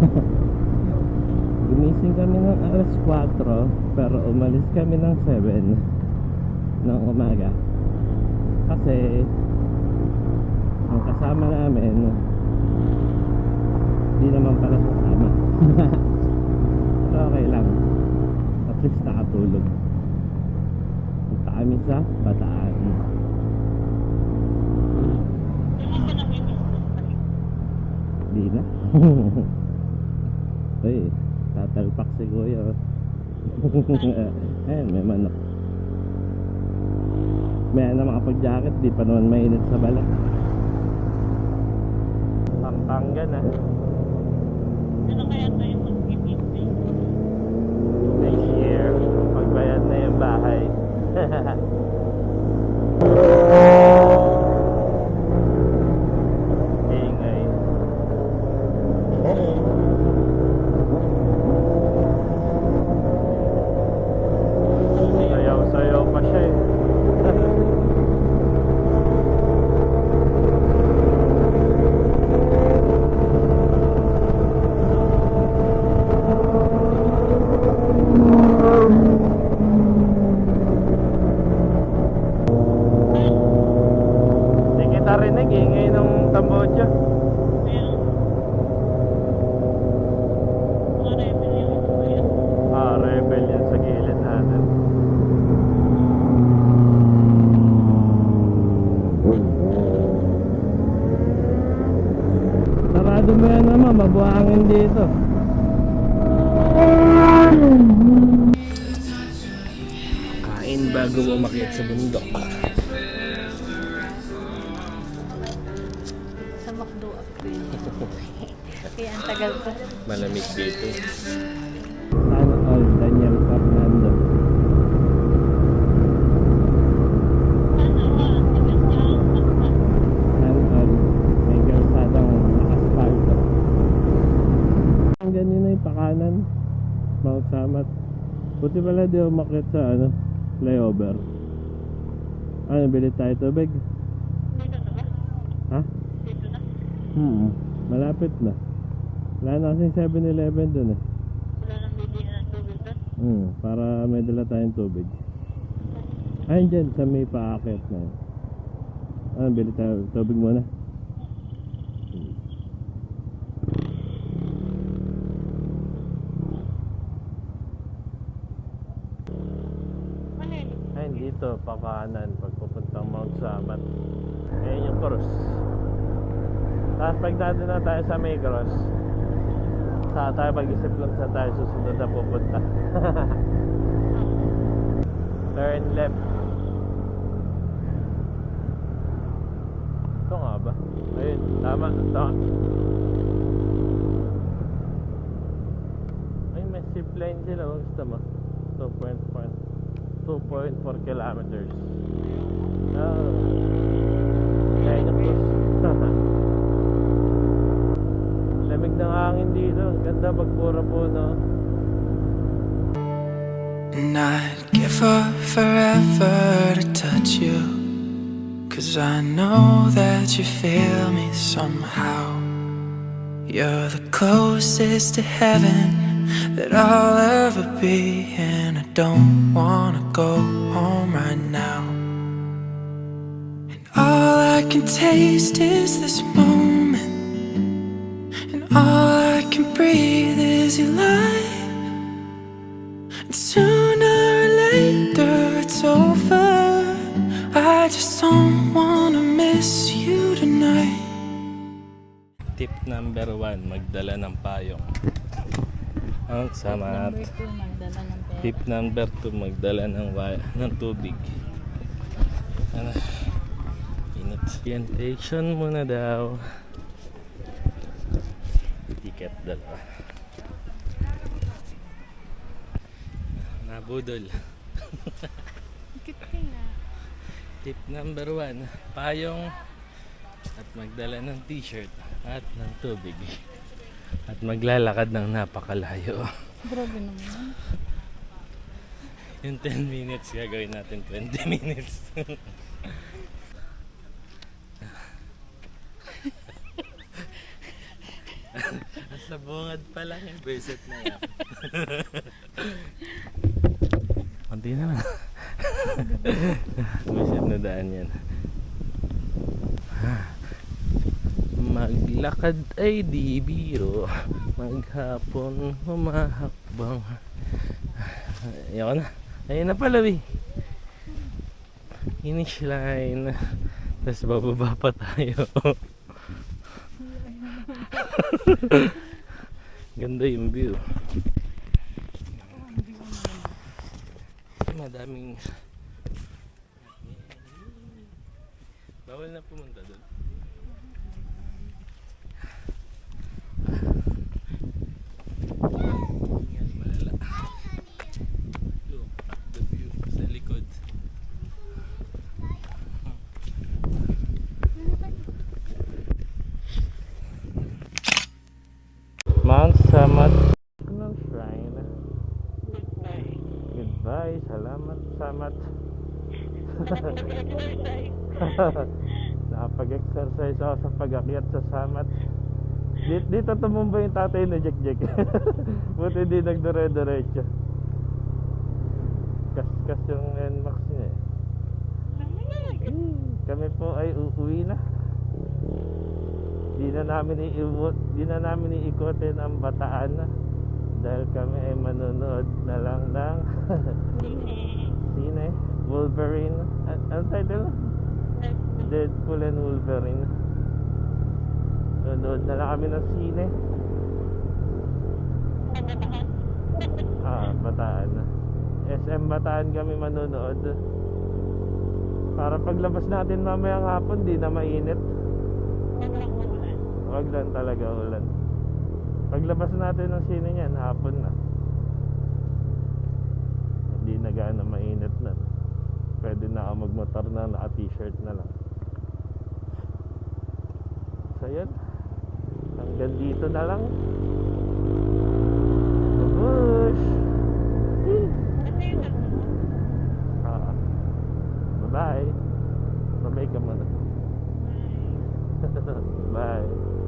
Gumising kami ng alas 4 pero umalis kami ng 7 ng umaga. Kasi ang kasama namin di naman pala sasama. pero okay lang. At least nakatulog. Punta kami sa Bataan. Di na. Uy, tatalpak si Kuya. oh. Ayan, may manok. May na makapag-jacket, di pa naman mainit sa balat. Pampanga na. Ano kaya tayo mag-ibig? Next year, pagbayad na yung bahay. Ingay. Sayaw-sayaw pa siya eh. Hindi kita rinig, ingay ng ito ba yun? Ah, rebel yan sa gilid natin. Sarado mo yan naman, mabuhangin dito. Kain bago umakyat sa bundok. McDo ako yun. Kaya ang tagal ko. Malamig dito. Sana all Daniel Fernando. Sana all may kalsadang nakaspalto. Ang ganyan na yung pakanan. Mount Samat. Buti pala di umakyat sa ano, layover. Ano, bili tayo tubig? Dito na ba? Ha? Dito na? Hmm. Malapit na. Wala na kasing 7-Eleven dun eh. Wala nang bibili ng tubig doon? Hmm, para may dala tayong tubig. Ayun dyan, sa may paakit na yun. Ano, bili tayo tubig muna. Yun? Ayun dito, pakanan, pagpupuntang Mount Samat. Ayun yung cross. Tapos pag na tayo sa may cross, sa tayo mag-isip lang sa tayo susunod na pupunta. Turn left. Ito nga ba? Ayun, tama. Tama. Ay, may zip line sila. oh. Gusto mo? 2.4 2.4 kilometers. Oh. Kaya niya close. Lamig ng hangin dito. Ganda pura puno. And I'd give up forever to touch you. Cause I know that you feel me somehow. You're the closest to heaven that I'll ever be. And I don't wanna go home right now. And all I can taste is this moment. All I can breathe is your light. And sooner or later it's over. I just don't wanna miss you tonight. Tip number one, magdala ng payong. Ang samat. Number 2, magdala ng pera. Tip number two, magdala ng, wa- ng tubig. Ano? Init. Orientation muna daw. Ticket dalawa. Nabudol. Kit kaya. Tip number one, payong at magdala ng t-shirt at ng tubig. At maglalakad ng napakalayo. Grabe naman. Yung 10 minutes, gagawin natin 20 minutes. Nasa bungad pa lang yung beset na yan. Kunti na lang. Beset na daan yan. Maglakad ay di biro. Maghapon humahakbang. Ayoko na. Ayun na pala eh Finish line Tapos bababa pa tayo Ganda yung view. Madaming Bawal na pumunta doon. Yan, malala. Look at the view sa likod. Mount Samat ng Shrine. Goodbye. Salamat, Samat. Nakapag-exercise ako sa pag-akyat sa Samat. Dito, dito tumumba yung tatay ni Jack Jack. Buti di nagdire-diretso. Kas-kas yung NMAX niya eh. Hmm, Kami po ay uuwi na. Di na namin iiwot, di na namin iikotin ang bataan na. Dahil kami ay manonood na lang ng sine, Wolverine. An- Ano title? Deadpool and Wolverine. Nanonood na lang kami ng sine. Ah, Bataan na. SM Bataan kami manonood. Para paglabas natin mamayang hapon, di na mainit. Wag lang talaga ulan paglabas natin ng sine niyan hapon na. Hindi na gaano mainit na. Pwede na ako magmotor na naka t-shirt na lang. So yun. Hanggang dito na lang. The bush ah, bye bye mamay ka muna. Bye.